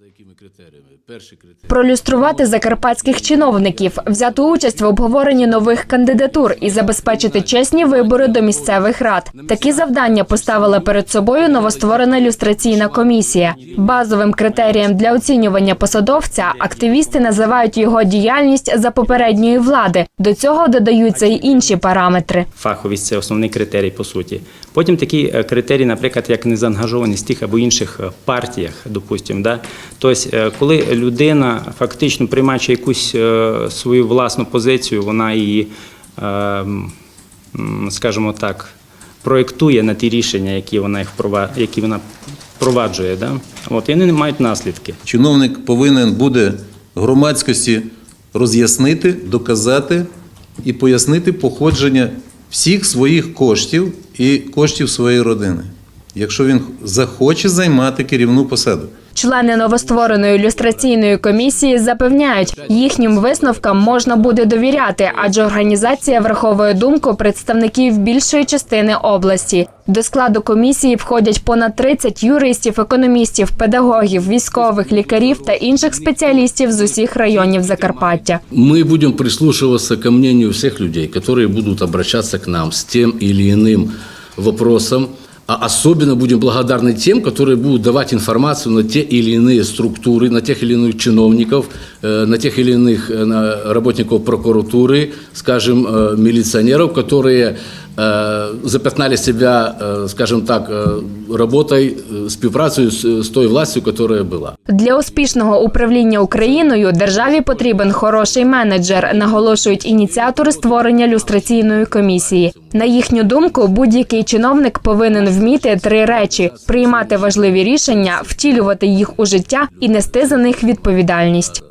За якими критеріями? Перший критерій. Пролюструвати закарпатських чиновників, взяти участь в обговоренні нових кандидатур і забезпечити чесні вибори до місцевих рад. Такі завдання поставила перед собою новостворена люстраційна комісія. Базовим критерієм для оцінювання посадовця активісти називають його діяльність за попередньої влади. До цього додаються й інші параметри. Фаховість це основний критерій по суті. Потім такі е, критерії, наприклад, як незаангажованість тих або інших е, партіях, допустимо. Да? Тобто, е, коли людина фактично приймаючи якусь е, свою власну позицію, вона її, е, скажімо так, проєктує на ті рішення, які вона їх які вона впроваджує. Да? От, і вони не мають наслідки. Чиновник повинен буде громадськості роз'яснити, доказати і пояснити походження всіх своїх коштів і коштів своєї родини, якщо він захоче займати керівну посаду. Члени новоствореної люстраційної комісії запевняють, їхнім висновкам можна буде довіряти, адже організація враховує думку представників більшої частини області. До складу комісії входять понад 30 юристів, економістів, педагогів, військових, лікарів та інших спеціалістів з усіх районів Закарпаття. Мы будем прислушиваться к мнению всех людей, которые будут обращаться к нам с тем или иным вопросом. А особенно будем благодарны тем, которые будут давать информацию на те или иные структуры, на тех или иных чиновников, э, на тех или иных э, на работников прокуратуры, скажем, э, милиционеров, которые э, запятнали себя, э, скажем так, э, работой, э, співпрацею с, с той властью, которая была. Для успішного управління Україною державі потрібен хороший менеджер, наголошують ініціатори створення люстраційної комісії. На їхню думку, будь-який чиновник повинен вміти три речі: приймати важливі рішення, втілювати їх у життя і нести за них відповідальність.